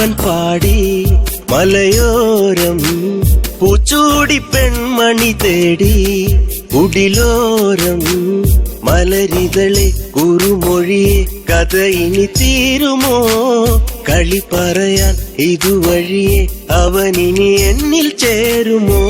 പാടി. മലയോരം പൂച്ചൂടി പെൺമണി തേടി. കുടിലോരം മലരിതളെ കുറുമൊഴിയെ കഥ ഇനി തീരുമോ? കളി പറയാൻ ഇതുവഴിയെ അവനിനി എന്നിൽ ചേരുമോ?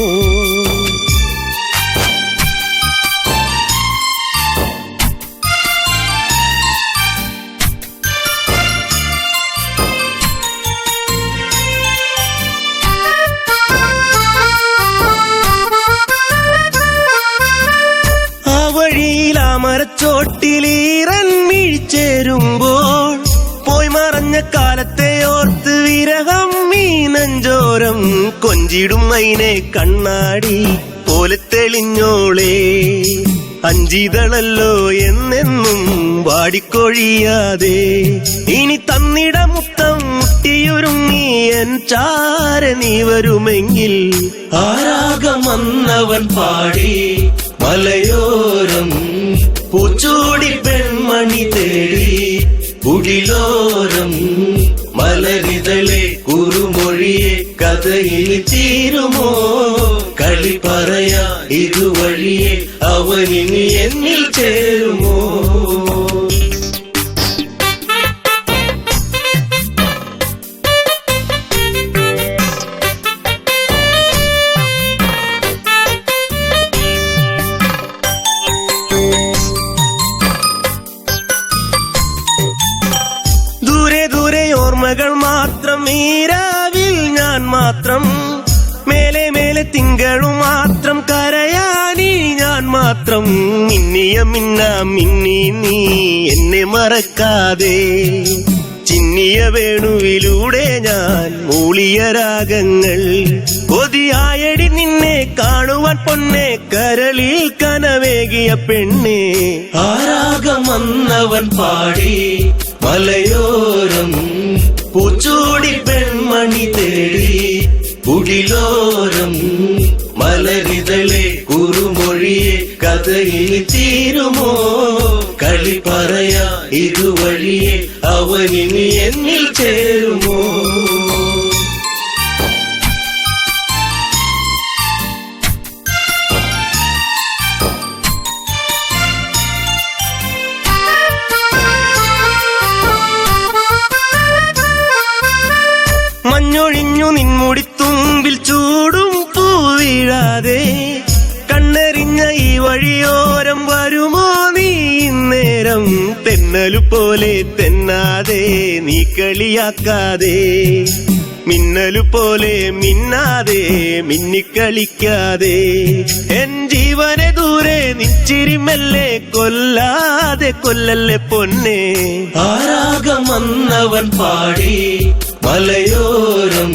ആ മരച്ചോട്ടിലീറൻ മിഴിച്ചേരുമ്പോൾ പോയി മറഞ്ഞ കാലത്തെ ഓർത്ത് വിരഹം മീനഞ്ചോരം കൊഞ്ചിടും മൈനെ കണ്ണാടി പോലെ തെളിഞ്ഞോളേ. അഞ്ചിതളല്ലോ എന്നെന്നും വാടിക്കൊഴിയാതെ. ഇനി തന്നിട മുത്തം മുട്ടിയൊരുങ്ങി എൻ ചാര നീ വരുമെങ്കിൽ ആരാഗമന്നവൻ പാടി മലയോരം പൂച്ചൂടി പെൺമണി തേടി കുടിലോരം മലരിതളെ കുറുമൊഴിയെ കഥയിൽ തീരുമോ കളി പറയാ ഇതുവഴിയെ അവനിനി എന്നിൽ ചേരുമോ ദൂരെ ഓർമ്മകൾ മാത്രം ഈരാവിൽ ഞാൻ മാത്രം. മേലെ മേലെ തിങ്കളും മാത്രം കരയാനി ഞാൻ മാത്രം. മിന്നിയ മിന്ന മിന്നി നീ എന്നെ മറക്കാതെ. ചിന്നിയ വേണുവിലൂടെ ഞാൻ മൂളിയ രാഗങ്ങൾ. കൊതിയായടി നിന്നെ കാണുവാൻ പൊന്നെ കരളിൽ കനവേകിയ പെണ്ണെ. ആരാഗമന്നവൻ പാടി മലയോരം പൂച്ചൂടി പെൺമണി തേടി കുടിലോരം മലരിതളെ കുറുമൊഴിയെ കഥയിൽ തീരുമോ? കളി പറയാ ഇതുവഴിയെ അവനിനി എന്നിൽ ചേരുമോ? മഞ്ഞൊഴിഞ്ഞു നിൻമുടിത്തുമ്പിൽ ചൂടും പൂവിഴാതെ കണ്ണെറിഞ്ഞ ഈ വഴിയോരം വരുമോ നീ ഇന്നേരം? തെന്നലു പോലെ തെന്നാതെ നീ കളിയാക്കാതെ. മിന്നലു പോലെ മിന്നാതെ മിന്നിക്കളിക്കാതെ എൻ ജീവനെ ദൂരെ നിച്ചിരിമല്ലേ കൊല്ലാതെ കൊല്ലല്ലേ പൊന്നെ. ആരാഗമന്നവൻ പാടി മലയോരം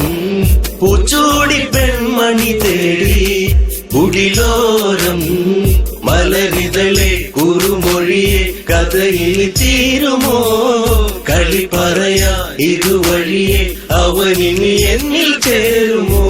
പൂച്ചൂടി പെൺമണി തേടി കുടിലോരം മലരിതളെ കുറുമൊഴിയെ കഥയിൽ തീരുമോ കളി പറയാ ഇതുവഴിയെ അവനിനി എന്നിൽ ചേരുമോ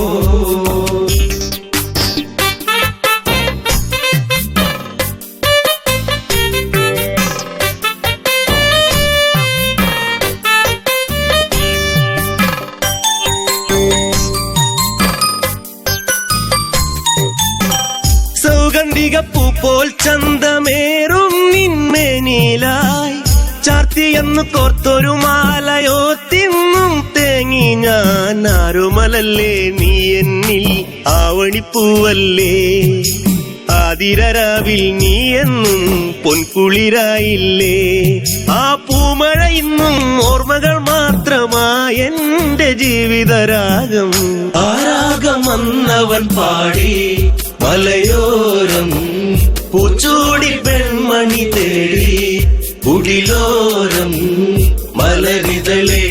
സൗഗന്ധിക പോൽ ചന്തമേറും നിന്മേനിലായി ചാർത്തിയെന്നു കോർത്തൊരു മാലയോ തിന്നും തേങ്ങി ഞാൻ. ആരുമലല്ലേ നീ എന്നിൽ? ആവണിപ്പൂവല്ലേ? ആതിരരാവിൽ നീ എന്നും പൊൻകുളിരായില്ലേ? ആ പൂമഴ ഇന്നും ഓർമ്മകൾ മാത്രമായ എന്റെ ജീവിതരാഗം. ആരാഗമന്നവൻ പാടി മലയോരം പൂച്ചൂടി പെൺമണി തേടി കുടിലോരം മലരിതളെ